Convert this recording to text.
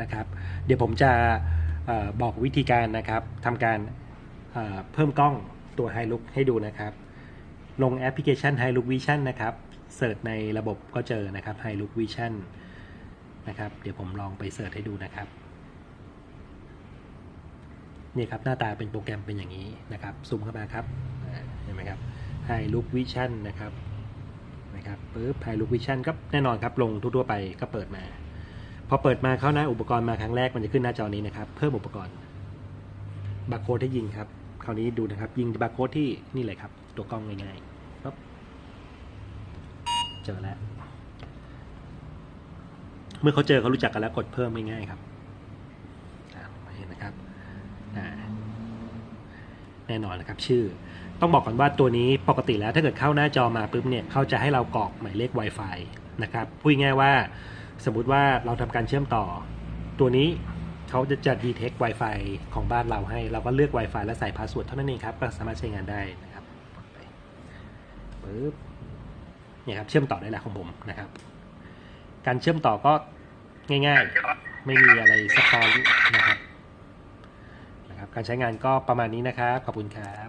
นะครับ เดี๋ยวผมจะออบอกวิธีการนะครับทำการเเพิ่มกล้องตัว High Look ให้ดูนะครับ ลงแอปพลิเคชัน High Look Vision นะครับเสิร์ชในระบบก็เจอนะครับ High Look Vision นะครับ เดี๋ยวผมลองไปเสิร์ชให้ดูนะครับนี่ครับหน้าตาเป็นโปรแกรมเป็นอย่างนี้นะครับซูมเข้ามาครับเห็นไหมครับ High Look Vision นะครับนะครับปึ๊บ High Look Vision ก็แน่นอนครับลงทั่วๆไปก็เปิดมา อเปิดมาเข้าหน้าอุปกรณ์มาครั้งแรกมันจะขึ้นหน้าจอนี้นะครับ เพิ่มอุปกรณ์บาร์โค้ดให้ยิงครับ คราวนี้ดูนะครับ ยิงบาร์โค้ดที่นี่เลยครับ ตัวกล้องง่ายๆปั๊บเจอแล้ว เมื่อเขาเจอเขารู้จักกันแล้วกดเพิ่มง่ายๆครับเห็นนะครับแน่นอนนะครับ ชื่อ ต้องบอกก่อนว่าตัวนี้ปกติแล้วถ้าเกิดเข้าหน้าจอมาปุ๊บเนี่ยเขาจะให้เรากรอกหมายเลข Wi-Fi นะครับพูดง่ายว่า สมมุติว่าเราทำการเชื่อมต่อ ตัวนี้เขาจะจะ detect Wi-Fi ของบ้านเราให้ เราก็เลือก Wi-Fi และใส่พาสเวิร์ดเท่านั้นเองครับ ก็สามารถใช้งานได้นะครับไปปึ๊บเนี่ยครับเชื่อมต่อได้แล้วของผมนะครับ การเชื่อมต่อก็ง่ายๆ ไม่มีอะไรซับซ้อนนะครับนะครับ การใช้งานก็ประมาณนี้นะครับ ขอบคุณครับ